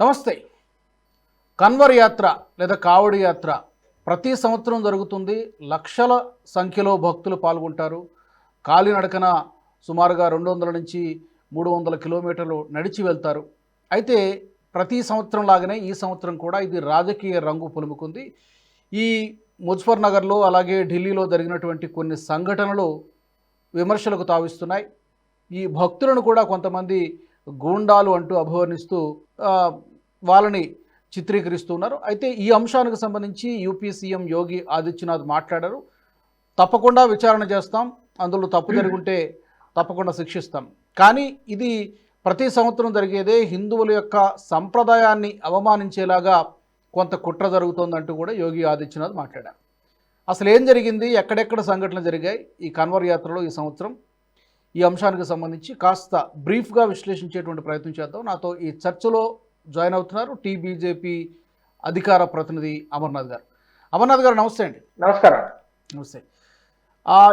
నమస్తే. కన్వర్ యాత్ర లేదా కావడి యాత్ర ప్రతి సంవత్సరం జరుగుతుంది. లక్షల సంఖ్యలో భక్తులు పాల్గొంటారు. కాలినడకన సుమారుగా రెండు వందల నుంచి మూడు వందల కిలోమీటర్లు నడిచి వెళ్తారు. అయితే ప్రతి సంవత్సరం లాగానే ఈ సంవత్సరం కూడా ఇది రాజకీయ రంగు పులుముకుంది. ఈ ముజఫర్ నగర్లో అలాగే ఢిల్లీలో జరిగినటువంటి కొన్ని సంఘటనలు విమర్శలకు తావిస్తున్నాయి. ఈ భక్తులను కూడా కొంతమంది గూండాలు అంటూ అభివర్ణిస్తూ వాళ్ళని చిత్రీకరిస్తున్నారు అయితే ఈ అంశానికి సంబంధించి యూపీ సీఎం యోగి ఆదిత్యనాథ్ మాట్లాడారు. తప్పకుండా విచారణ చేస్తాం. అందులో తప్పు జరుగుంటే తప్పకుండా శిక్షిస్తాం. కానీ ఇది ప్రతి సంవత్సరం జరిగేదే హిందువుల యొక్క సంప్రదాయాన్ని అవమానించేలాగా కొంత కుట్ర జరుగుతోందంటూ కూడా యోగి ఆదిత్యనాథ్ మాట్లాడారు. అసలు ఏం జరిగింది? ఎక్కడెక్కడ సంఘటనలు జరిగాయి? ఈ కన్వర్ యాత్రలో ఈ సంవత్సరం ఈ అంశానికి సంబంధించి కాస్త బ్రీఫ్గా విశ్లేషించేటువంటి ప్రయత్నం చేద్దాం. నాతో ఈ చర్చలో జాయిన్ అవుతున్నారు టీ బీజేపీ అధికార ప్రతినిధి అమర్నాథ్ గారు. అమర్నాథ్ గారు నమస్తే అండి. నమస్కారం. నమస్తే.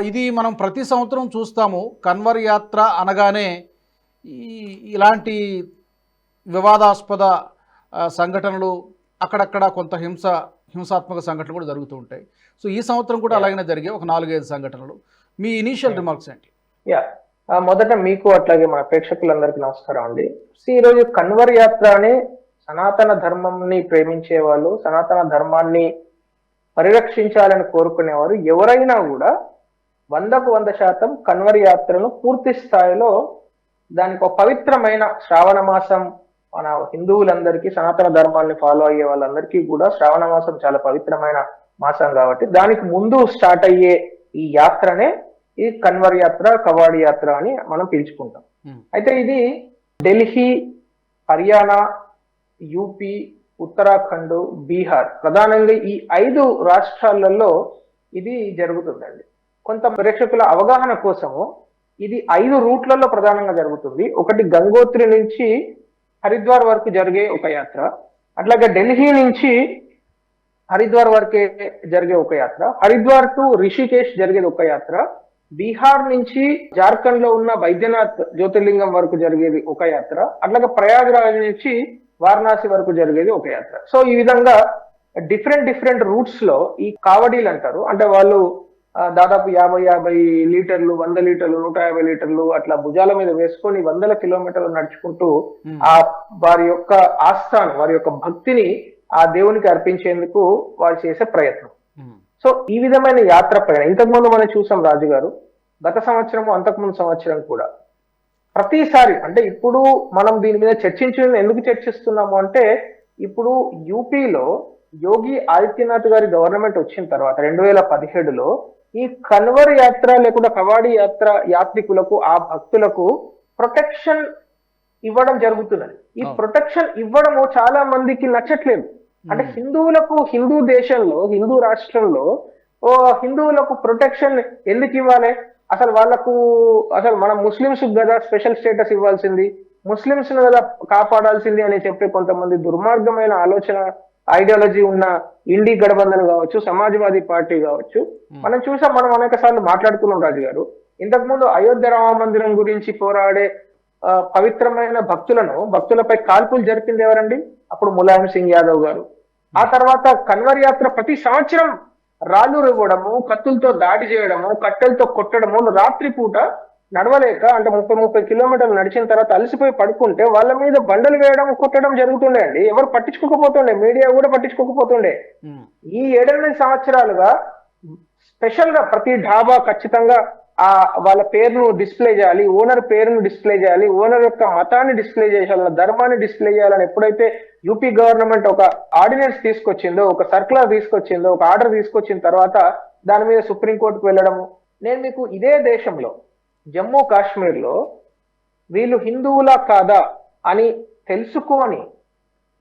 ఇది మనం ప్రతి సంవత్సరం చూస్తాము. కన్వర్ యాత్ర అనగానే ఈ ఇలాంటి వివాదాస్పద సంఘటనలు అక్కడక్కడ కొంత హింస హింసాత్మక సంఘటనలు కూడా జరుగుతూ ఉంటాయి. సో ఈ సంవత్సరం కూడా అలాగనే జరిగాయి. ఒక నాలుగైదు సంఘటనలు. మీ ఇనీషియల్ రిమార్క్స్ ఏంటి? యా మొదట మీకు అట్లాగే మన ప్రేక్షకులందరికీ నమస్కారం అండి. సో ఈ రోజు కన్వర్ యాత్ర అనే సనాతన ధర్మంని ప్రేమించే వాళ్ళు సనాతన ధర్మాన్ని పరిరక్షించాలని కోరుకునేవారు ఎవరైనా కూడా వందకు వంద శాతం కన్వర్ యాత్రను పూర్తి స్థాయిలో దానికి ఒక పవిత్రమైన శ్రావణ మాసం మన హిందువులందరికీ సనాతన ధర్మాన్ని ఫాలో అయ్యే వాళ్ళందరికీ కూడా శ్రావణ మాసం చాలా పవిత్రమైన మాసం కాబట్టి దానికి ముందు స్టార్ట్ అయ్యే ఈ యాత్రనే ఈ కన్వర్ యాత్ర కవాడి యాత్ర అని మనం పిలుచుకుంటాం. అయితే ఇది ఢిల్లీ హర్యానా యూపీ ఉత్తరాఖండ్ బీహార్ ప్రధానంగా ఈ ఐదు రాష్ట్రాలలో ఇది జరుగుతుందండి. కొంత ప్రేక్షకుల అవగాహన కోసము ఇది ఐదు రూట్లలో ప్రధానంగా జరుగుతుంది. ఒకటి గంగోత్రి నుంచి హరిద్వార్ వరకు జరిగే ఒక యాత్ర అట్లాగే ఢిల్లీ నుంచి హరిద్వార్ వరకే జరిగే ఒక యాత్ర హరిద్వార్ టు రిషికేశ్ జరిగేది ఒక యాత్ర బీహార్ నుంచి జార్ఖండ్లో ఉన్న వైద్యనాథ్ జ్యోతిర్లింగం వరకు జరిగేది ఒక యాత్ర. అట్లాగే ప్రయాగ్రాజ్ నుంచి వారణాసి వరకు జరిగేది ఒక యాత్ర. సో ఈ విధంగా డిఫరెంట్ డిఫరెంట్ రూట్స్లో ఈ కావడీలు అంటారు. అంటే వాళ్ళు దాదాపు యాభై యాభై లీటర్లు వంద లీటర్లు నూట యాభై లీటర్లు అట్లా భుజాల మీద వేసుకొని వందల కిలోమీటర్లు నడుచుకుంటూ. ఆ వారి యొక్క ఆస్థానం వారి యొక్క భక్తిని ఆ దేవునికి అర్పించేందుకు వారు చేసే ప్రయత్నం. సో ఈ విధమైన యాత్ర పైన ఇంతకుముందు మనం చూసాం రాజు గారు గత సంవత్సరం అంతకుముందు సంవత్సరం కూడా. ప్రతిసారి అంటే ఇప్పుడు మనం దీని మీద చర్చించిన ఎందుకు చర్చిస్తున్నాము అంటే ఇప్పుడు యూపీలో యోగి ఆదిత్యనాథ్ గారి గవర్నమెంట్ వచ్చిన తర్వాత రెండు వేల పదిహేడులో ఈ కన్వర్ యాత్ర లేకుండా కవాడి యాత్ర యాత్రికులకు ఆ భక్తులకు ప్రొటెక్షన్ ఇవ్వడం జరుగుతున్నది. ఈ. ప్రొటెక్షన్ ఇవ్వడము చాలా మందికి నచ్చట్లేదు. అంటే ఉమ్, హిందువులకు హిందూ దేశంలో హిందూ రాష్ట్రంలో ఓ హిందువులకు ప్రొటెక్షన్ ఎందుకు ఇవ్వాలి? అసలు వాళ్ళకు అసలు మనం ముస్లింస్ కదా స్పెషల్ స్టేటస్ ఇవ్వాల్సింది. ముస్లింస్ కదా కాపాడాల్సింది అని చెప్పే కొంతమంది దుర్మార్గమైన ఆలోచన ఐడియాలజీ ఉన్న ఇండి గఠబంధన్ కావచ్చు సమాజ్వాదీ పార్టీ కావచ్చు. ఉమ్, మనం చూసాం మనం అనేక సార్లు మాట్లాడుకున్నాం రాజు గారు ఇంతకు ముందు అయోధ్య రామ మందిరం గురించి పోరాడే పవిత్రమైన భక్తులను భక్తులపై కాల్పులు జరిపింది ఎవరండి? అప్పుడు ములాయం సింగ్ యాదవ్ గారు. ఆ తర్వాత కన్వర్ యాత్ర ప్రతి సంవత్సరం రాళ్ళు ఇవ్వడము కత్తులతో దాడి చేయడము కట్టెలతో కొట్టడము రాత్రి పూట నడవలేక అంటే ముప్పై ముప్పై కిలోమీటర్లు నడిచిన తర్వాత అలసిపోయి పడుకుంటే వాళ్ళ మీద బండలు వేయడం కొట్టడం జరుగుతుండే అండి. ఎవరు పట్టించుకోకపోతుండే మీడియా కూడా పట్టించుకోకపోతుండే. ఈ ఏడెనిమిది సంవత్సరాలుగా స్పెషల్గా ప్రతి ఢాబా ఖచ్చితంగా ఆ వాళ్ళ పేరును డిస్ప్లే చేయాలి ఓనర్ పేరును డిస్ప్లే చేయాలి ఓనర్ యొక్క మతాన్ని డిస్ప్లే చేయాలి ధర్మాన్ని డిస్ప్లే చేయాలని ఎప్పుడైతే యూపీ గవర్నమెంట్ ఒక ఆర్డినెన్స్ తీసుకొచ్చిందో ఒక సర్కులర్ తీసుకొచ్చిందో ఒక ఆర్డర్ తీసుకొచ్చిన తర్వాత దాని మీద సుప్రీంకోర్టుకు వెళ్ళడము. నేను మీకు ఇదే దేశంలో జమ్మూ కాశ్మీర్లో వీళ్ళు హిందువులా కాదా అని తెలుసుకొని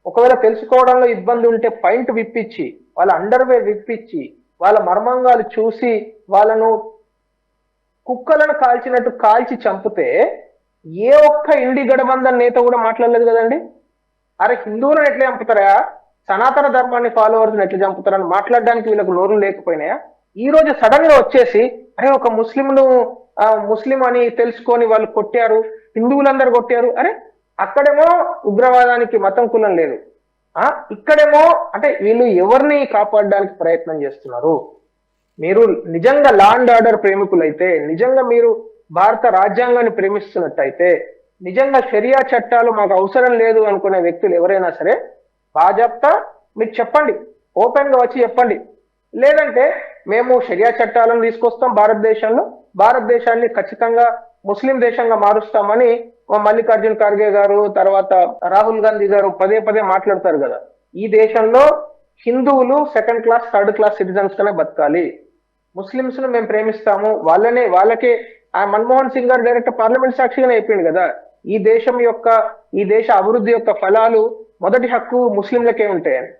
ఒకవేళ తెలుసుకోవడంలో ఇబ్బంది ఉంటే పైంట్ విప్పించి వాళ్ళ అండర్వేర్ విప్పించి వాళ్ళ మర్మంగాలు చూసి వాళ్ళను కుక్కలను కాల్చినట్టు కాల్చి చంపితే ఏ ఒక్క ఇండి గడబంధన్ నేత కూడా మాట్లాడలేదు కదండి? అరే హిందువులను ఎట్లా చంపుతారా? సనాతన ధర్మాన్ని ఫాలోవర్స్ ఎట్లా చంపుతారని మాట్లాడడానికి వీళ్ళకు నోరు లేకపోయినాయా? ఈ రోజు సడన్గా వచ్చేసి అరే ఒక ముస్లింను ముస్లిం అని తెలుసుకొని వాళ్ళు కొట్టారు హిందువులందరూ కొట్టారు. అరే అక్కడేమో ఉగ్రవాదానికి మతం కులం లేదు. ఆ ఇక్కడేమో అంటే వీళ్ళు ఎవరిని కాపాడడానికి ప్రయత్నం చేస్తున్నారు? మీరు నిజంగా లా అండ్ ఆర్డర్ ప్రేమికులైతే నిజంగా మీరు భారత రాజ్యాంగాన్ని ప్రేమిస్తున్నట్టయితే నిజంగా షరియా చట్టాలు మాకు అవసరం లేదు అనుకునే వ్యక్తులు ఎవరైనా సరే బాజాప్తా మీరు చెప్పండి ఓపెన్గా వచ్చి చెప్పండి. లేదంటే మేము షరియా చట్టాలను తీసుకొస్తాం భారతదేశంలో భారతదేశాన్ని ఖచ్చితంగా ముస్లిం దేశంగా మారుస్తామని మల్లికార్జున్ ఖార్గే గారు తర్వాత రాహుల్ గాంధీ గారు పదే పదే మాట్లాడతారు కదా. ఈ దేశంలో హిందువులు second class third class citizens గానే బతకాలి. ముస్లింస్ను మేము ప్రేమిస్తాము. వాళ్ళనే వాళ్ళకే ఆ మన్మోహన్ సింగ్ గారు డైరెక్ట్ పార్లమెంట్ సాక్షిగానే అయిపోయింది కదా. ఈ దేశం యొక్క ఈ దేశ అభివృద్ధి యొక్క ఫలాలు మొదటి హక్కు ముస్లింలకే ఉంటాయని.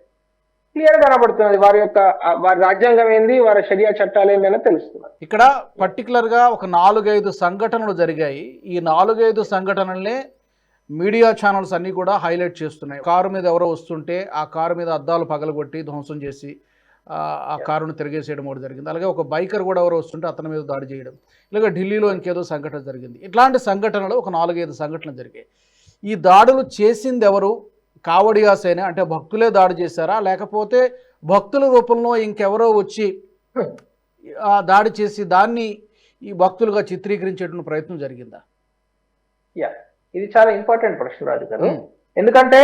క్లియర్ కనబడుతున్నది వారి యొక్క వారి రాజ్యాంగం ఏంది వారి షరియా చట్టాలు ఏంది అని తెలుస్తున్నారు ఇక్కడ పర్టికులర్గా ఒక నాలుగైదు సంఘటనలు జరిగాయి. ఈ నాలుగైదు సంఘటనలే మీడియా ఛానల్స్ అన్నీ కూడా హైలైట్ చేస్తున్నాయి. కారు మీద ఎవరో వస్తుంటే ఆ కారు మీద అద్దాలు పగలగొట్టి ధ్వంసం చేసి ఆ, కారును తిరిగేసేయడం ఒకటి జరిగింది. అలాగే ఒక బైకర్ కూడా ఎవరో వస్తుంటే అతని మీద దాడి చేయడం. ఇలాగ ఢిల్లీలో ఇంకేదో సంఘటన జరిగింది. ఇట్లాంటి సంఘటనలు ఒక నాలుగైదు సంఘటనలు జరిగాయి. ఈ దాడులు చేసింది ఎవరు? కావడియాసేనే అంటే భక్తులే దాడి చేశారా? లేకపోతే భక్తుల రూపంలో ఇంకెవరో వచ్చి ఆ దాడి చేసి దాన్ని ఈ భక్తులుగా చిత్రీకరించేటువంటి ప్రయత్నం జరిగిందా? యా ఇది చాలా ఇంపార్టెంట్ ప్రశ్న రాజు గారు. ఎందుకంటే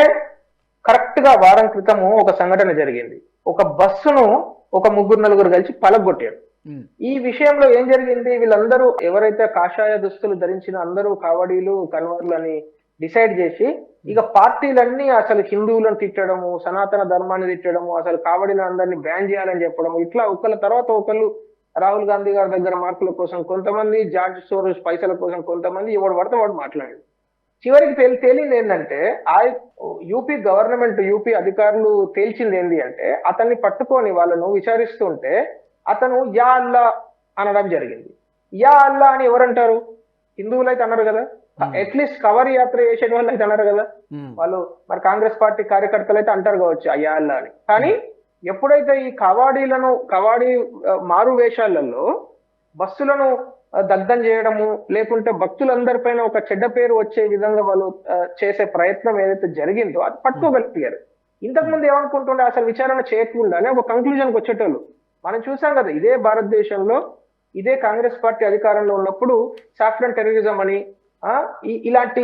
కరెక్ట్గా వారం క్రితము ఒక సంఘటన జరిగింది. ఒక బస్సును ఒక ముగ్గురు నలుగురు కలిసి పలగొట్టారు. ఉమ్, ఈ విషయంలో ఏం జరిగింది? వీళ్ళందరూ ఎవరైతే కాషాయ దుస్తులు ధరించిన అందరూ కావడీలు కన్వర్లు అని డిసైడ్ చేసి ఇక పార్టీలన్నీ అసలు హిందువులను తిట్టడము సనాతన ధర్మాన్ని తిట్టడము అసలు కావడిని అందరినీ బ్యాన్ చేయాలని చెప్పడం ఇట్లా ఒకళ్ళ తర్వాత ఒకళ్ళు రాహుల్ గాంధీ గారి దగ్గర మార్కుల కోసం కొంతమంది జార్జ్ సోరోస్ పైసల కోసం కొంతమంది ఎవడు పడితే వాడు మాట్లాడాడు. చివరికి తేలి తేలింది ఏంటంటే ఆ యూపీ గవర్నమెంట్ యూపీ అధికారులు తేల్చింది ఏంటి అంటే అతన్ని పట్టుకొని వాళ్ళను విచారిస్తుంటే అతను యా అల్లా అనడం జరిగింది. యా అల్లా అని ఎవరంటారు? హిందువులు అయితే అన్నారు కదా. అట్లీస్ట్ కవర్ యాత్ర చేసే వాళ్ళు అయితే అన్నారు కదా. వాళ్ళు మరి కాంగ్రెస్ పార్టీ కార్యకర్తలు అయితే అంటారు కావచ్చు అయ్యా అల్లా అని. కానీ ఎప్పుడైతే ఈ కవాడీలను కవాడీ మారు వేషాలలో బస్సులను దగ్ధం చేయడము లేకుంటే భక్తులందరిపైన ఒక చెడ్డ పేరు వచ్చే విధంగా వాళ్ళు చేసే ప్రయత్నం ఏదైతే జరిగిందో అది పట్టుకోగలిగారు ఇంతకు ముందు ఏమనుకుంటుండే అసలు విచారణ చేయకుండానే ఒక కంక్లూజన్కి వచ్చేటోళ్ళు. మనం చూసాం కదా ఇదే భారతదేశంలో ఇదే కాంగ్రెస్ పార్టీ అధికారంలో ఉన్నప్పుడు సాఫ్రన్ టెర్రరిజం అని ఆ ఈ- ఇలాంటి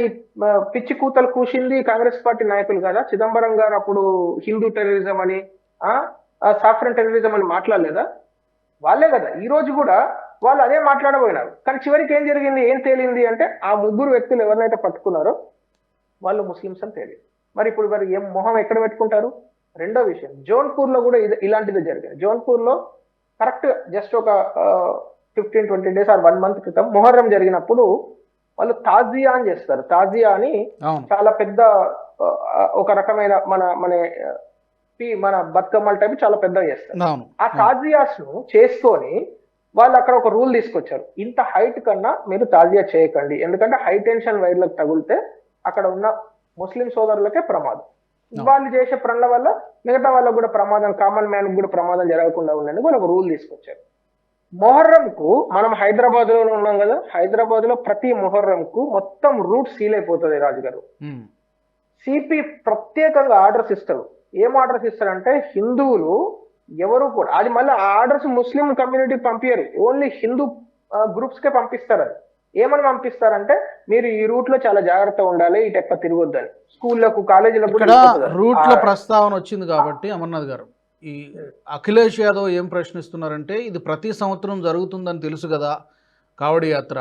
పిచ్చి కూతలు కూసింది కాంగ్రెస్ పార్టీ నాయకులు కదా. చిదంబరం గారు అప్పుడు హిందూ టెర్రరిజం అని ఆ సాఫ్రన్ టెర్రరిజం అని మాట్లాడలేదా? వాళ్ళే కదా. ఈ రోజు కూడా వాళ్ళు అదే మాట్లాడబోయినారు. కానీ చివరికి ఏం జరిగింది? ఏం తేలింది అంటే ఆ ముగ్గురు వ్యక్తులు ఎవరినైతే పట్టుకున్నారో వాళ్ళు ముస్లిమ్స్ అని తేలింది. మరి ఇప్పుడు మరి ఏం మొహం ఎక్కడ పెట్టుకుంటారు? రెండో విషయం. జోన్పూర్లో కూడా ఇది ఇలాంటిది జరిగింది. జోన్పూర్లో కరెక్ట్ జస్ట్ ఒక fifteen twenty days or one month క్రితం మొహర్రం జరిగినప్పుడు వాళ్ళు తాజియా అని చేస్తారు. తాజియా అని చాలా పెద్ద ఒక రకమైన మన మన మన బతుకమ్మల టైప్ చాలా పెద్దగా చేస్తారు. ఆ తాజియాస్ను చేసుకొని వాళ్ళు అక్కడ ఒక రూల్ తీసుకొచ్చారు. ఇంత హైట్ కన్నా మీరు తాజియా చేయకండి. ఎందుకంటే హై టెన్షన్ వైర్లకు తగిలితే అక్కడ ఉన్న ముస్లిం సోదరులకే ప్రమాదం. వాళ్ళు చేసే పనుల వల్ల మిగతా వాళ్ళకు కూడా ప్రమాదం కామన్ మ్యాన్ కూడా ప్రమాదం జరగకుండా ఉండేందుకు వాళ్ళు ఒక రూల్ తీసుకొచ్చారు. మొహర్రం కు మనం హైదరాబాద్లో ఉన్నాం కదా హైదరాబాద్లో ప్రతి మొహర్రం కు మొత్తం రూట్ సీల్ అయిపోతుంది రాజుగారు. సిపి ప్రత్యేకంగా ఆర్డర్స్ ఇస్తారు. ఏం ఆర్డర్స్ ఇస్తారంటే హిందువులు ఎవరు కూడా అది మళ్ళీ ఆ ఆర్డర్స్ ముస్లిం కమ్యూనిటీ పంపించరు ఓన్లీ హిందూ గ్రూప్స్ కే పంపిస్తారు అది. ఏమని పంపిస్తారంటే మీరు ఈ రూట్లో చాలా జాగ్రత్తగా ఉండాలి ఇటు ఎక్కువ తిరగొద్దని. స్కూళ్ళకు కాలేజీలకు. రూట్ల ఆ, ప్రస్తావన వచ్చింది కాబట్టి అమర్నాథ్ గారు ఈ అఖిలేష్ యాదవ్ ఏం ప్రశ్నిస్తున్నారంటే ఇది ప్రతి సంవత్సరం జరుగుతుందని తెలుసు కదా కావడి యాత్ర.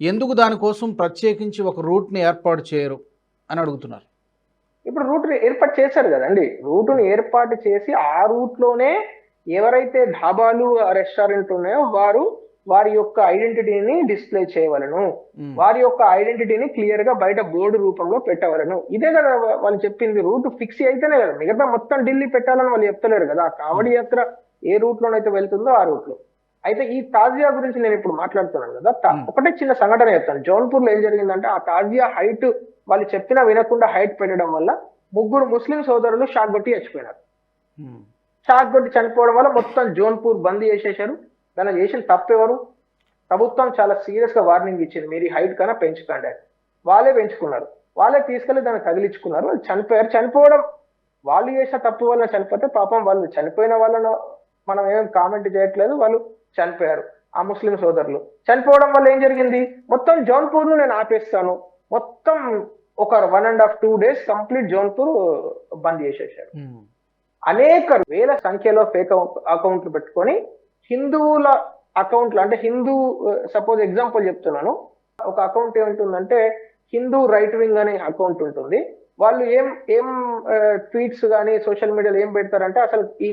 ఎందుకు దానికోసం ప్రత్యేకించి ఒక రూట్ని ఏర్పాటు చేయరు అని అడుగుతున్నారు. ఇప్పుడు రూట్ ఏర్పాటు చేశారు కదండి. రూటును ఏర్పాటు చేసి ఆ రూట్లోనే ఎవరైతే ఢాబాలు రెస్టారెంట్ ఉన్నాయో వారు వారి యొక్క ఐడెంటిటీని డిస్ప్లే చేయవలను. వారి యొక్క ఐడెంటిటీని క్లియర్గా బయట బోర్డు రూపంలో పెట్టవలను. ఇదే కదా వాళ్ళు చెప్పింది రూట్ ఫిక్స్ అయితేనే కదా. మిగతా మొత్తం ఢిల్లీ పెట్టాలని వాళ్ళు చెప్తలేరు కదా. కావడి యాత్ర ఏ రూట్ లోనైతే వెళ్తుందో ఆ రూట్లో. అయితే ఈ తాజియా గురించి నేను ఇప్పుడు మాట్లాడుతున్నాను కదా. ఒకటే చిన్న సంఘటన చెప్తాను. జౌన్పూర్లో ఏం జరిగిందంటే ఆ తాజియా హైట్ వాళ్ళు చెప్పినా వినకుండా హైట్ పెట్టడం వల్ల ముగ్గురు ముస్లిం సోదరులు షాక్ కొట్టి చచ్చిపోయినారు. ఉమ్, షాక్ కొట్టి చనిపోవడం వల్ల మొత్తం జోన్పూర్ బంద్ చేసేశారు. దాన్ని చేసిన తప్పెవరు? ప్రభుత్వం చాలా సీరియస్గా వార్నింగ్ ఇచ్చింది. మీరు ఈ హైట్ కన్నా పెంచుకోండి. వాళ్ళే పెంచుకున్నారు. వాళ్ళే తీసుకెళ్ళి దాన్ని తగిలించుకున్నారు. వాళ్ళు చనిపోయారు. చనిపోవడం వాళ్ళు చేసిన తప్పు వల్ల చనిపోతే పాపం వాళ్ళు చనిపోయిన వాళ్ళను మనం ఏం కామెంట్ చేయట్లేదు. వాళ్ళు చనిపోయారు. ఆ ముస్లిం సోదరులు. చనిపోవడం వల్ల ఏం జరిగింది? మొత్తం జౌన్పూర్ను నేను ఆపేస్తాను. మొత్తం ఒక one and half two days complete Jaunpur bandh చేసేసారు ఉమ్, అనేక వేల సంఖ్యలో ఫేక్ అకౌంట్లు పెట్టుకొని హిందువుల అకౌంట్లు అంటే హిందూ సపోజ్ ఎగ్జాంపుల్ చెప్తున్నాను. ఒక అకౌంట్ ఏముంటుందంటే హిందూ రైట్ వింగ్ అనే అకౌంట్ ఉంటుంది. వాళ్ళు ఏం ఏం ట్వీట్స్ కానీ సోషల్ మీడియాలో ఏం పెడతారంటే అసలు ఈ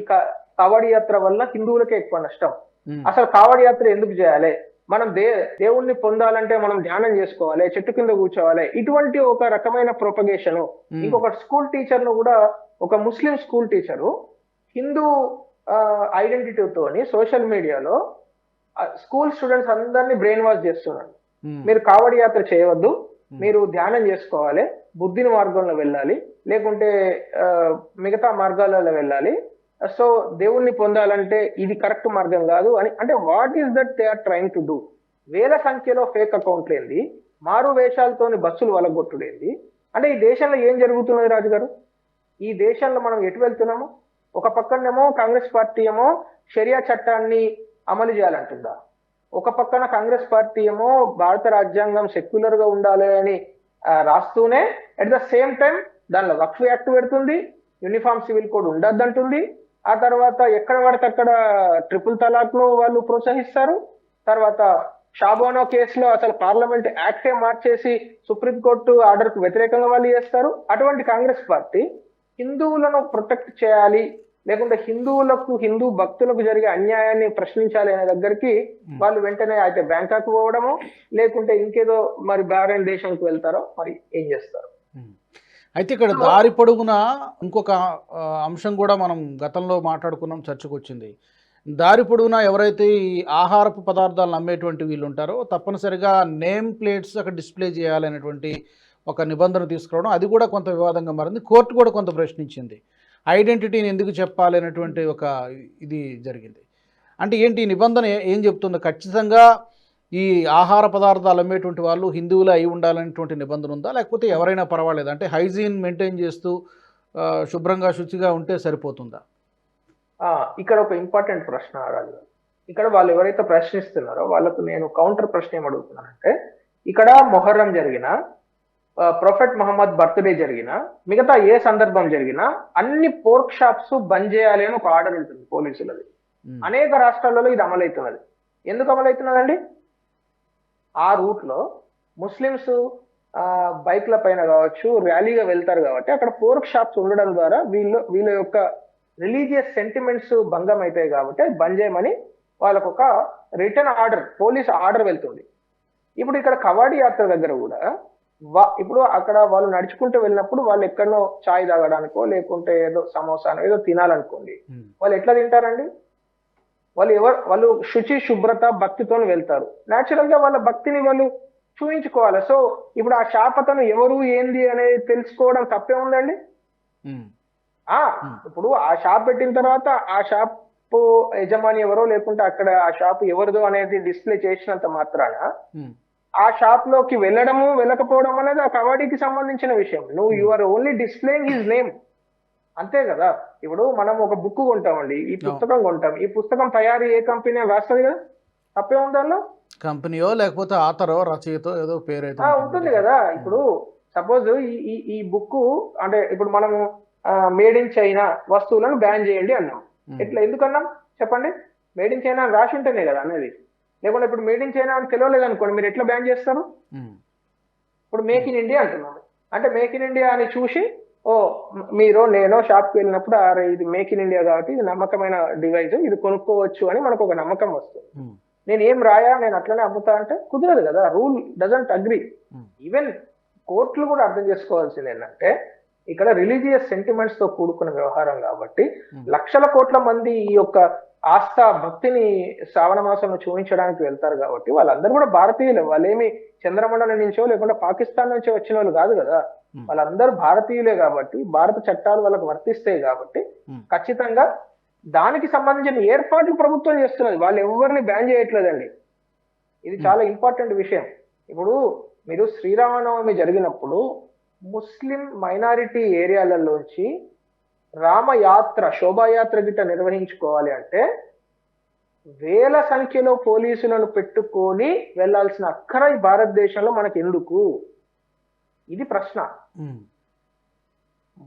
కావడి యాత్ర వల్ల హిందువులకే ఎక్కువ నష్టం. ఉమ్, అసలు కావడి యాత్ర ఎందుకు చేయాలి? మనం దే దేవుణ్ణి పొందాలంటే మనం ధ్యానం చేసుకోవాలి చెట్టు కింద కూర్చోవాలి. ఇటువంటి ఒక రకమైన ప్రొపగేషన్ ఇంకొక స్కూల్ టీచర్ను కూడా ఒక ముస్లిం స్కూల్ టీచరు హిందూ ఐడెంటిటీతోని సోషల్ మీడియాలో స్కూల్ స్టూడెంట్స్ అందరినీ బ్రెయిన్ వాష్ చేస్తున్నాడు మీరు కావడి యాత్ర చేయవద్దు. మీరు ధ్యానం చేసుకోవాలి. బుద్ధిని మార్గంలో వెళ్ళాలి. లేకుంటే మిగతా మార్గాలలో వెళ్ళాలి. సో దేవుణ్ణి పొందాలంటే ఇది కరెక్ట్ మార్గం కాదు అని అంటే what is that they are trying to do వేల సంఖ్యలో ఫేక్ అకౌంట్లు ఏంది మారు వేషాలతోని బస్సులు వలగొట్టుడేంది. అంటే ఈ దేశంలో ఏం జరుగుతున్నది రాజుగారు? ఈ దేశంలో మనం ఎటు వెళ్తున్నాము? ఒక పక్కనేమో కాంగ్రెస్ పార్టీ ఏమో షరియా చట్టాన్ని అమలు చేయాలంటుందా? ఒక పక్కన కాంగ్రెస్ పార్టీ ఏమో భారత రాజ్యాంగం సెక్యులర్గా ఉండాలి అని రాస్తూనే అట్ ద సేమ్ టైం దానిలో వక్ఫ్ యాక్ట్ పెడుతుంది యూనిఫామ్ సివిల్ కోడ్ ఉండద్దంటుంది ఆ తర్వాత ఎక్కడ పడితే అక్కడ ట్రిపుల్ తలాక్ను వాళ్ళు ప్రోత్సహిస్తారు. తర్వాత షాబోనో కేసులో అసలు పార్లమెంట్ యాక్టే మార్చేసి సుప్రీంకోర్టు ఆర్డర్కు వ్యతిరేకంగా వాళ్ళు చేస్తారు. అటువంటి కాంగ్రెస్ పార్టీ హిందువులను ప్రొటెక్ట్ చేయాలి లేకుంటే హిందువులకు హిందూ భక్తులకు జరిగే అన్యాయాన్ని ప్రశ్నించాలి అనే దగ్గరికి వాళ్ళు వెంటనే అయితే బ్యాంకాక్ పోవడము లేకుంటే ఇంకేదో మరి బారైన్ దేశానికి వెళ్తారో మరి ఏం చేస్తారు. అయితే ఇక్కడ దారి పొడుగున ఇంకొక అంశం కూడా మనం గతంలో మాట్లాడుకున్నాం చర్చకు వచ్చింది. దారి పొడుగున ఎవరైతే ఈ ఆహారపు పదార్థాలను అమ్మేటువంటి వీళ్ళు ఉంటారో తప్పనిసరిగా నేమ్ ప్లేట్స్ అక్కడ డిస్ప్లే చేయాలనేటువంటి ఒక నిబంధన తీసుకురావడం అది కూడా కొంత వివాదంగా మారింది. కోర్టు కూడా కొంత ప్రశ్నించింది. ఐడెంటిటీని ఎందుకు చెప్పాలి అనేటువంటి ఒక ఇది జరిగింది. అంటే ఏంటి ఈ నిబంధన ఏ- ఏం చెప్తుంది? ఖచ్చితంగా ఈ ఆహార పదార్థాలు అమ్మేటువంటి వాళ్ళు హిందువులే అయి ఉండాలనేటువంటి నిబంధన ఉందా? లేకపోతే ఎవరైనా పర్వాలేదు? అంటే హైజీన్ మెయింటైన్ చేస్తూ శుభ్రంగా శుచిగా ఉంటే సరిపోతుందా? ఇక్కడ ఒక ఇంపార్టెంట్ ప్రశ్న గారు. ఇక్కడ వాళ్ళు ఎవరైతే ప్రశ్నిస్తున్నారో వాళ్ళకు నేను కౌంటర్ ప్రశ్న ఏం అడుగుతున్నానంటే ఇక్కడ మొహర్రం జరిగిన ప్రొఫెట్ మహమ్మద్ బర్త్డే జరిగిన మిగతా ఏ సందర్భం జరిగినా అన్ని పోర్క్ షాప్స్ బంద్ చేయాలి అని ఒక ఆర్డర్ ఉంటుంది పోలీసులది. అనేక రాష్ట్రాలలో ఇది అమలవుతున్నది. ఎందుకు అమలవుతున్నదండి? ఆ రూట్లో ముస్లిమ్స్ ఆ, బైక్ల పైన కావచ్చు ర్యాలీగా వెళ్తారు కాబట్టి అక్కడ పోర్క్ షాప్స్ ఉండడం ద్వారా వీళ్ళు వీళ్ళ యొక్క రిలీజియస్ సెంటిమెంట్స్ భంగం అవుతాయి కాబట్టి అది బంద్ చేయమని వాళ్ళకు ఒక రిటర్న్ ఆర్డర్ పోలీస్ ఆర్డర్ వెళ్తుంది. ఇప్పుడు ఇక్కడ కవాడి యాత్ర దగ్గర కూడా వా- ఇప్పుడు అక్కడ వాళ్ళు నడుచుకుంటూ వెళ్ళినప్పుడు వాళ్ళు ఎక్కడనో చాయ్ తాగడానికో లేకుంటే ఏదో సమోసానో ఏదో తినాలనుకోండి వాళ్ళు ఎట్లా తింటారండి? వాళ్ళు ఎవరు వాళ్ళు శుచి శుభ్రత భక్తితో వెళ్తారు. నేచురల్గా వాళ్ళ భక్తిని వాళ్ళు చూపించుకోవాలి సో ఇప్పుడు ఆ షాప్ అతను ఎవరు ఏంది అనేది తెలుసుకోవడం తప్పే ఉందండి? ఆ. ఇప్పుడు ఆ షాప్ పెట్టిన తర్వాత ఆ షాప్ యజమాని ఎవరో లేకుంటే అక్కడ ఆ షాప్ ఎవరిదో అనేది డిస్ప్లే చేసినంత మాత్రాన ఆ షాప్లోకి వెళ్ళడము వెళ్ళకపోవడం అనేది ఆ కవాడీకి సంబంధించిన విషయం. నువ్వు you are only displaying his name అంతే కదా. ఇప్పుడు మనం ఒక బుక్ కొంటామండి ఈ పుస్తకం కొంటాం. ఈ పుస్తకం తయారీ ఏ కంపెనీ రాస్తుంది కదా? తప్పే ఉంది దానిలో? కంపెనీయో లేకపోతే ఆతరో రచయితో ఏదో పేరు ఉంటుంది. కదా. ఇప్పుడు సపోజ్ ఈ ఈ బుక్ అంటే ఇప్పుడు మనము మేడ్ ఇన్ చైనా వస్తువులను బ్యాన్ చేయండి అన్నాం. ఉమ్, ఎట్లా? ఎందుకన్నాం? చెప్పండి. మేడ్ ఇన్ చైనా అని రాసి ఉంటేనే కదా అనేది. లేకుంటే ఇప్పుడు మేడ్ ఇన్ చైనా అని తెలియలేదు అనుకోండి మీరు ఎట్లా బ్యాన్ చేస్తారు? ఉమ్, ఇప్పుడు మేక్ ఇన్ ఇండియా అంటున్నాను అంటే మేక్ ఇన్ ఇండియా అని చూసి ఓ మీరు నేను షాప్కి వెళ్ళినప్పుడు అరే ఇది మేక్ ఇన్ ఇండియా కాబట్టి ఇది నమ్మకమైన డివైస్ ఇది కొనుక్కోవచ్చు అని మనకు ఒక నమ్మకం వస్తుంది నేను ఏం రాయా నేను అట్లనే అమ్ముతా అంటే కుదరదు కదా రూల్ డజంట్ అగ్రి. ఈవెన్ కోర్టులు కూడా అర్థం చేసుకోవాల్సింది ఏంటంటే ఇక్కడ రిలీజియస్ సెంటిమెంట్స్తో కూడుకున్న వ్యవహారం కాబట్టి. లక్షల కోట్ల మంది ఈ యొక్క ఆస్థ భక్తిని శ్రావణ మాసంలో చూపించడానికి వెళ్తారు కాబట్టి వాళ్ళందరూ కూడా భారతీయులే వాళ్ళేమి చంద్రమండలం నుంచో లేకుంటే పాకిస్తాన్ నుంచో వచ్చిన వాళ్ళు కాదు కదా. వాళ్ళందరూ భారతీయులే కాబట్టి భారత చట్టాలు వాళ్ళకు వర్తిస్తాయి కాబట్టి. ఖచ్చితంగా దానికి సంబంధించిన ఏర్పాట్లు ప్రభుత్వం చేస్తున్నది. వాళ్ళు ఎవరిని బ్యాన్ చేయట్లేదండి. ఇది చాలా ఇంపార్టెంట్ విషయం. ఇప్పుడు మీరు శ్రీరామనవమి జరిగినప్పుడు ముస్లిం మైనారిటీ ఏరియాలలోంచి రామయాత్ర శోభాయాత్ర గిట్ట నిర్వహించుకోవాలి అంటే వేల సంఖ్యలో పోలీసులను పెట్టుకొని వెళ్ళాల్సిన అక్కర ఈ భారతదేశంలో మనకు ఎందుకు ఇది ప్రశ్న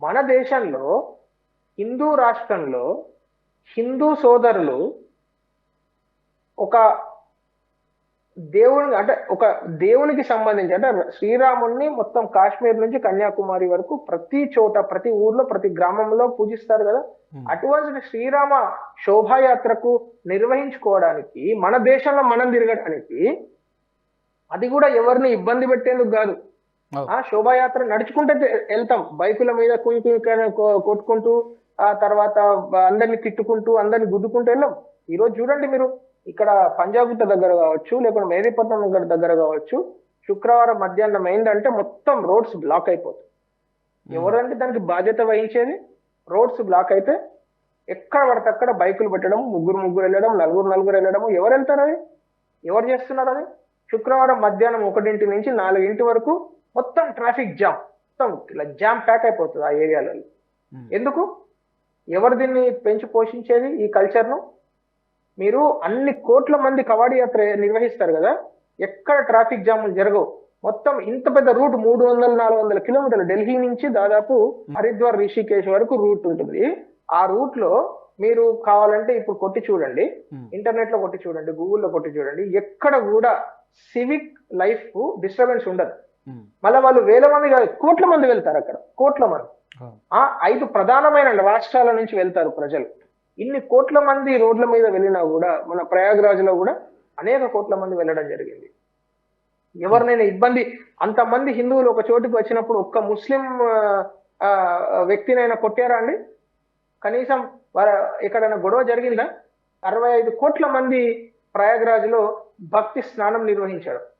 మన దేశంలో హిందూ రాష్ట్రంలో హిందూ సోదరులు ఒక దేవుని అంటే ఒక దేవునికి సంబంధించి అంటే శ్రీరాముణ్ణి మొత్తం కాశ్మీర్ నుంచి కన్యాకుమారి వరకు ప్రతి చోట ప్రతి ఊర్లో ప్రతి గ్రామంలో పూజిస్తారు కదా. అటువంటి శ్రీరామ శోభాయాత్రకు నిర్వహించుకోవడానికి మన దేశంలో మనం తిరగడానికి అది కూడా ఎవరిని ఇబ్బంది పెట్టేందుకు కాదు. ఆ శోభాయాత్ర నడుచుకుంటే వెళ్తాం. బైకుల మీద కుయి కుయి కొట్టుకుంటూ ఆ తర్వాత అందరిని తిట్టుకుంటూ అందరిని గుద్దుకుంటూ వెళ్ళాం. ఈ రోజు చూడండి మీరు ఇక్కడ పంజాగుట్ట దగ్గర కావచ్చు లేకుంటే మేదీపట్నం దగ్గర దగ్గర కావచ్చు శుక్రవారం మధ్యాహ్నం అయిందంటే మొత్తం రోడ్స్ బ్లాక్ అయిపోతాయి. ఎవరంటే దానికి బాధ్యత వహించేది? రోడ్స్ బ్లాక్ అయితే ఎక్కడ పడితే అక్కడ బైకులు పెట్టడం ముగ్గురు ముగ్గురు వెళ్ళడం నలుగురు నలుగురు వెళ్ళడం ఎవరు వెళ్తారు అది? ఎవరు చేస్తున్నారు అది? శుక్రవారం మధ్యాహ్నం ఒకటింటి నుంచి నాలుగింటి వరకు మొత్తం ట్రాఫిక్ జామ్. మొత్తం ఇలా జామ్ ప్యాక్ అయిపోతుంది ఆ ఏరియాలలో. ఎందుకు? ఎవరు దీన్ని పెంచి పోషించేది? ఈ కల్చర్ను మీరు అన్ని కోట్ల మంది కవాడి యాత్ర నిర్వహిస్తారు కదా? ఎక్కడ ట్రాఫిక్ జాములు జరగవు. మొత్తం ఇంత పెద్ద రూట్ మూడు వందల నాలుగు వందల కిలోమీటర్లు ఢిల్లీ నుంచి దాదాపు హరిద్వార్ రిషికేశ్ వరకు రూట్ ఉంటుంది. ఆ రూట్లో మీరు కావాలంటే ఇప్పుడు కొట్టి చూడండి. ఇంటర్నెట్లో కొట్టి చూడండి గూగుల్లో కొట్టి చూడండి. ఎక్కడ కూడా సివిక్ లైఫ్కు డిస్టర్బెన్స్ ఉండదు. మళ్ళీ వాళ్ళు వేల మంది కాదు కోట్ల మంది వెళ్తారు అక్కడ. కోట్ల మంది. ఆ. ఐదు ప్రధానమైన రాష్ట్రాల నుంచి వెళ్తారు ప్రజలు. ఇన్ని కోట్ల మంది రోడ్ల మీద వెళ్ళినా కూడా మన ప్రయాగరాజ్లో కూడా అనేక కోట్ల మంది వెళ్ళడం జరిగింది. ఎవరినైనా ఇబ్బంది అంతమంది హిందువులు ఒక చోటుకు వచ్చినప్పుడు ఒక్క ముస్లిం వ్యక్తినైనా కొట్టారా అండి? కనీసం వార ఎక్కడైనా గొడవ జరిగిందా? అరవై ఐదు కోట్ల మంది ప్రయాగరాజ్లో భక్తి స్నానం నిర్వహించారు.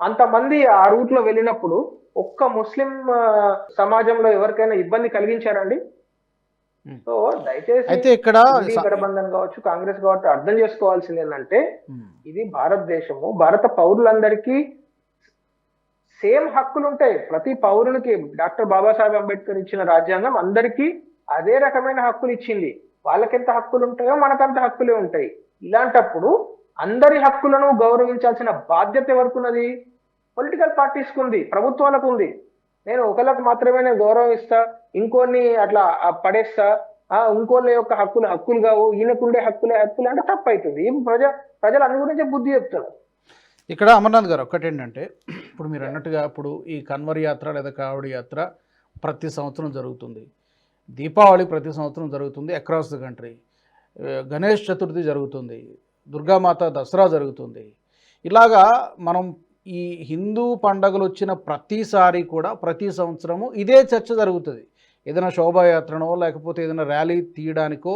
అంతమంది ఆ రూట్లో వెళ్ళినప్పుడు ఒక్క ముస్లిం సమాజంలో ఎవరికైనా ఇబ్బంది కలిగించారండి. సో దయచేసి అయితే ఇక్కడ గఠబంధన్ కావచ్చు కాంగ్రెస్ కావచ్చు అర్థం చేసుకోవాల్సింది ఏంటంటే. ఇది భారతదేశము. భారత పౌరులందరికీ సేమ్ హక్కులు ఉంటాయి. ప్రతి పౌరునికి డాక్టర్ బాబాసాహెబ్ అంబేద్కర్ ఇచ్చిన రాజ్యాంగం అందరికీ అదే రకమైన హక్కులు ఇచ్చింది. వాళ్ళకెంత హక్కులు ఉంటాయో మనకంత హక్కులే ఉంటాయి. ఇలాంటప్పుడు అందరి హక్కులను గౌరవించాల్సిన బాధ్యత ఎవరికున్నది? పొలిటికల్ పార్టీస్ ఉంది ప్రభుత్వాలకు ఉంది. నేను ఒకళ్ళకి మాత్రమే నేను గౌరవం ఇస్తా ఇంకోని అట్లా పడేస్తా. ఆ ఇంకోళ్ళ యొక్క హక్కులు హక్కులు కావు ఈయనకుండే హక్కులే హక్కులు అంటే తప్పు అవుతుంది ప్రజ ప్రజలు అన్ని గురించే బుద్ధి చెప్తారు. ఇక్కడ అమర్నాథ్ గారు ఒకటి ఏంటంటే ఇప్పుడు మీరు అన్నట్టుగా ఇప్పుడు ఈ కన్వర్ యాత్ర లేదా కావడి యాత్ర ప్రతి సంవత్సరం జరుగుతుంది. దీపావళి ప్రతి సంవత్సరం జరుగుతుంది across the country Ganesh Chaturthi Durgamata. Durgamata Dasara జరుగుతుంది. ఇలాగా మనం ఈ హిందూ పండగలు వచ్చిన ప్రతిసారి కూడా ప్రతి సంవత్సరము ఇదే చర్చ జరుగుతుంది. ఏదైనా శోభాయాత్రనో లేకపోతే ఏదైనా ర్యాలీ తీయడానికో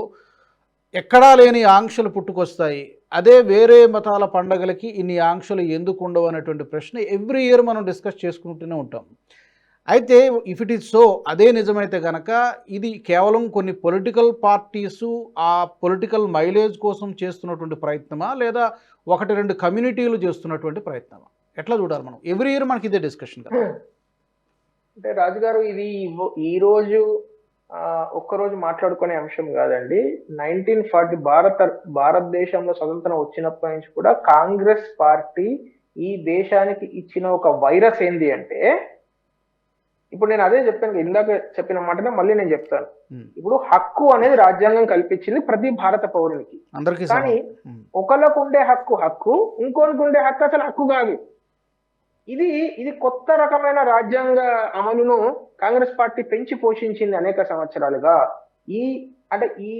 ఎక్కడా లేని ఆంక్షలు పుట్టుకొస్తాయి. అదే వేరే మతాల పండగలకి ఇన్ని ఆంక్షలు ఎందుకు ఉండవు అనేటువంటి ప్రశ్న ఎవ్రీ ఇయర్ మనం డిస్కస్ చేసుకుంటూనే ఉంటాం. అయితే ఇఫ్ ఇట్ ఈస్ సో అదే నిజమైతే కనుక ఇది కేవలం కొన్ని పొలిటికల్ పార్టీసు ఆ పొలిటికల్ మైలేజ్ కోసం చేస్తున్నటువంటి ప్రయత్నమా? లేదా ఒకటి రెండు కమ్యూనిటీలు చేస్తున్నటువంటి ప్రయత్నమా? ఎట్లా చూడాలి మనం? ఎవ్రీ ఇయర్ మనకి ఇదే డిస్కషన్ కదా. అంటే రాజుగారు ఇది ఈరోజు రోజు ఒక్కరోజు మాట్లాడుకునే అంశం కాదండి. నైన్టీన్ ఫార్టీ భారత భారతదేశంలో స్వతంత్రం వచ్చినప్పటి నుంచి కూడా కాంగ్రెస్ పార్టీ ఈ దేశానికి ఇచ్చిన ఒక వైరస్ ఏంది అంటే ఇప్పుడు నేను అదే చెప్పాను ఇందాక చెప్పిన మాటనే మళ్ళీ నేను చెప్తాను. ఇప్పుడు హక్కు అనేది రాజ్యాంగం కల్పించింది ప్రతి భారత పౌరునికి. అందరికీ కానీ. ఒకళ్ళకు ఉండే హక్కు హక్కు ఇంకోనికి ఉండే హక్కు అసలు హక్కు కాదు. ఇది ఇది కొత్త రకమైన రాజ్యాంగ అమలును కాంగ్రెస్ పార్టీ పెంచి పోషించింది అనేక సంవత్సరాలుగా. ఈ అంటే ఈ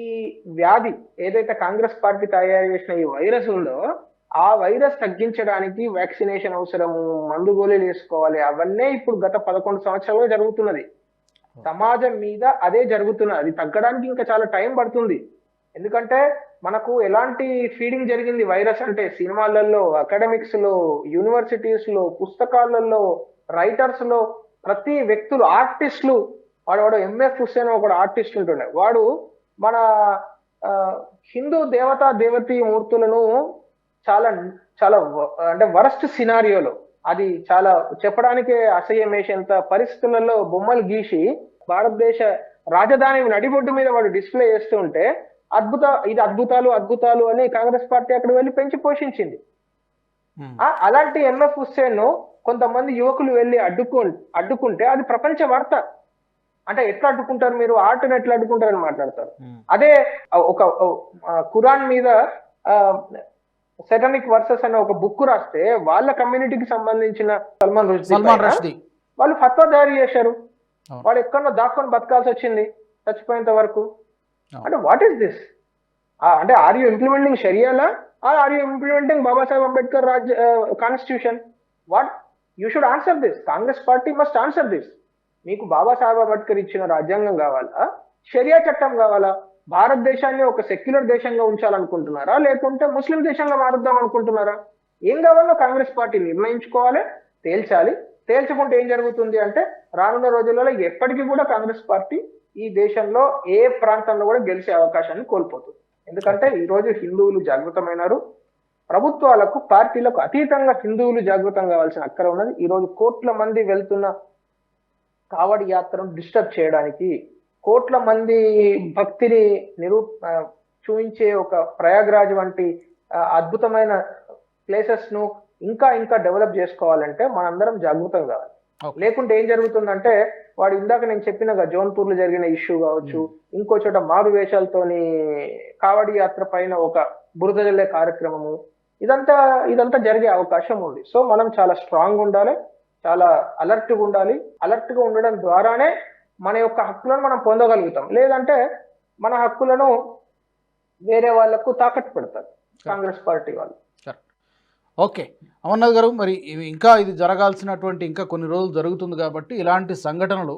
వ్యాధి ఏదైతే కాంగ్రెస్ పార్టీ తయారు చేసిన ఈ వైరస్ ఉందో ఆ వైరస్ తగ్గించడానికి వ్యాక్సినేషన్ అవసరము మందు గోళీలు వేసుకోవాలి అవన్నీ ఇప్పుడు గత పదకొండు సంవత్సరాలుగా జరుగుతున్నది. సమాజం మీద అదే జరుగుతున్నది. అది తగ్గడానికి ఇంకా చాలా టైం పడుతుంది. ఎందుకంటే మనకు ఎలాంటి ఫీడింగ్ జరిగింది వైరస్ అంటే సినిమాలలో అకాడమిక్స్లో యూనివర్సిటీస్లో పుస్తకాలలో రైటర్స్లో ప్రతి వ్యక్తులు ఆర్టిస్టులు వాడు వాడు ఎంఎఫ్ హుస్సేన్ ఒక ఆర్టిస్ట్ ఉంటుండే. వాడు మన హిందూ దేవతా దేవతీ మూర్తులను చాలా చాలా అంటే వరస్ట్ సినారియోలో అది చాలా చెప్పడానికే అసహ్యం వేసేంత పరిస్థితులలో బొమ్మలు గీసి భారతదేశ రాజధాని నడిబొడ్డు మీద వాడు డిస్ప్లే చేస్తూ ఉంటే అద్భుత ఇది అద్భుతాలు అద్భుతాలు అని కాంగ్రెస్ పార్టీ అక్కడ వెళ్ళి పెంచి పోషించింది. అలాంటి ఎంఎఫ్ హుస్సేన్ కొంతమంది యువకులు వెళ్ళి అడ్డుకు అడ్డుకుంటే అది ప్రపంచ వార్త. అంటే ఎట్లా అడ్డుకుంటారు మీరు? ఆర్ట్ని ఎట్లా అడ్డుకుంటారని మాట్లాడతారు. అదే ఒక ఆ, ఖురాన్ మీద సెటనిక్ వర్సెస్ అనే ఒక బుక్ రాస్తే వాళ్ళ కమ్యూనిటీకి సంబంధించిన సల్మాన్ సల్మాన్ రష్దీ. వాళ్ళు ఫత్వా తయారు చేశారు. వాడు ఎక్కడో దాక్కొని బతకాల్సి వచ్చింది చచ్చిపోయేంత వరకు. అంటే వాట్ ఈస్ దిస్ అంటే are you implementing షరియాలా are you implementing Babasaheb Ambedkar రాజ్య constitution what you should answer this Congress party must answer this మీకు బాబాసాహెబ్ అంబేద్కర్ ఇచ్చిన రాజ్యాంగం కావాలా? షరియా చట్టం కావాలా? భారతదేశాన్ని ఒక సెక్యులర్ దేశంగా ఉంచాలనుకుంటున్నారా? లేకుంటే ముస్లిం దేశంగా మారుద్దాం అనుకుంటున్నారా? ఏం కావాలో కాంగ్రెస్ పార్టీ నిర్ణయించుకోవాలి తేల్చాలి. తేల్చుకుంటే ఏం జరుగుతుంది అంటే రానున్న రోజులలో ఎప్పటికీ కూడా కాంగ్రెస్ పార్టీ ఈ దేశంలో ఏ ప్రాంతంలో కూడా గెలిచే అవకాశాన్ని కోల్పోతుంది. ఎందుకంటే ఈ రోజు హిందువులు జాగృతమైనారు. ప్రభుత్వాలకు పార్టీలకు అతీతంగా హిందువులు జాగృతం కావాల్సిన అక్కర ఉన్నది. ఈ రోజు కోట్ల మంది వెళ్తున్న కావడి యాత్రను డిస్టర్బ్ చేయడానికి కోట్ల మంది భక్తిని నిరూ చూపించే ఒక ప్రయాగ్రాజ్ వంటి అద్భుతమైన ప్లేసెస్ను ఇంకా ఇంకా డెవలప్ చేసుకోవాలంటే మనందరం జాగృతం కావాలి. లేకుంటే ఏం జరుగుతుందంటే వాడు ఇందాక నేను చెప్పినగా జోన్పూర్లో జరిగిన ఇష్యూ కావచ్చు ఇంకో చోట మారు వేషాలతోని కావడి యాత్ర పైన ఒక బురద జల్లే కార్యక్రమము ఇదంతా ఇదంతా జరిగే అవకాశం ఉంది. సో మనం చాలా స్ట్రాంగ్ ఉండాలి చాలా అలర్ట్గా ఉండాలి. అలర్ట్గా ఉండడం ద్వారానే మన యొక్క హక్కులను మనం పొందగలుగుతాం. లేదంటే మన హక్కులను వేరే వాళ్ళకు తాకట్టు పెడతారు కాంగ్రెస్ పార్టీ వాళ్ళు. ఓకే. అమర్నాథ్ గారు మరి ఇంకా ఇది జరగాల్సినటువంటి ఇంకా కొన్ని రోజులు జరుగుతుంది కాబట్టి ఇలాంటి సంఘటనలు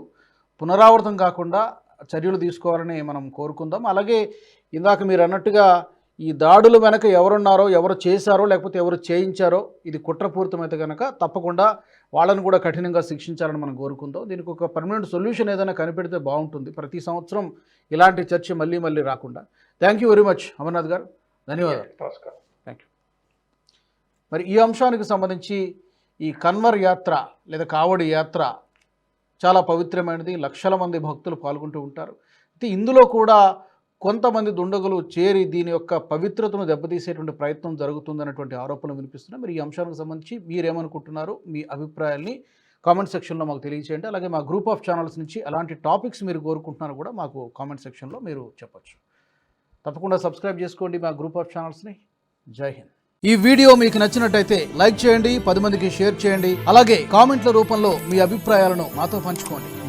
పునరావృతం కాకుండా చర్యలు తీసుకోవాలని మనం కోరుకుందాం. అలాగే ఇందాక మీరు అన్నట్టుగా ఈ దాడుల వెనక ఎవరున్నారో ఎవరు చేశారో లేకపోతే ఎవరు చేయించారో ఇది కుట్రపూరితమైతే కనుక తప్పకుండా వాళ్ళని కూడా కఠినంగా శిక్షించాలని మనం కోరుకుందాం. దీనికి ఒక పర్మనెంట్ సొల్యూషన్ ఏదైనా కనిపెడితే బాగుంటుంది. ప్రతి సంవత్సరం ఇలాంటి చర్చ మళ్ళీ మళ్ళీ రాకుండా. Thank you very much Amarnath garu. ధన్యవాదాలు. నమస్కారం థ్యాంక్ యూ మరి ఈ అంశానికి సంబంధించి ఈ కన్వర్ యాత్ర లేదా కావడి యాత్ర చాలా పవిత్రమైనది. లక్షల మంది భక్తులు పాల్గొంటూ ఉంటారు. అయితే ఇందులో కూడా కొంతమంది దుండగులు చేరి దీని యొక్క పవిత్రతను దెబ్బతీసేటువంటి ప్రయత్నం జరుగుతుందన్నటువంటి ఆరోపణలు వినిపిస్తున్నాయి. మరి ఈ అంశానికి సంబంధించి మీరేమనుకుంటున్నారు? మీ అభిప్రాయాల్ని కామెంట్ సెక్షన్లో మాకు తెలియజేయండి అలాగే మా గ్రూప్ ఆఫ్ ఛానల్స్ నుంచి అలాంటి టాపిక్స్ మీరు కోరుకుంటున్నారు కూడా మాకు కామెంట్ సెక్షన్లో మీరు చెప్పచ్చు. తప్పకుండా సబ్స్క్రైబ్ చేసుకోండి మా గ్రూప్ ఆఫ్ ఛానల్స్ని. జై హింద్. ఈ వీడియో మీకు నచ్చినట్టయితే లైక్ చేయండి పది మందికి షేర్ చేయండి. అలాగే కామెంట్ల రూపంలో మీ అభిప్రాయాలను మాతో పంచుకోండి.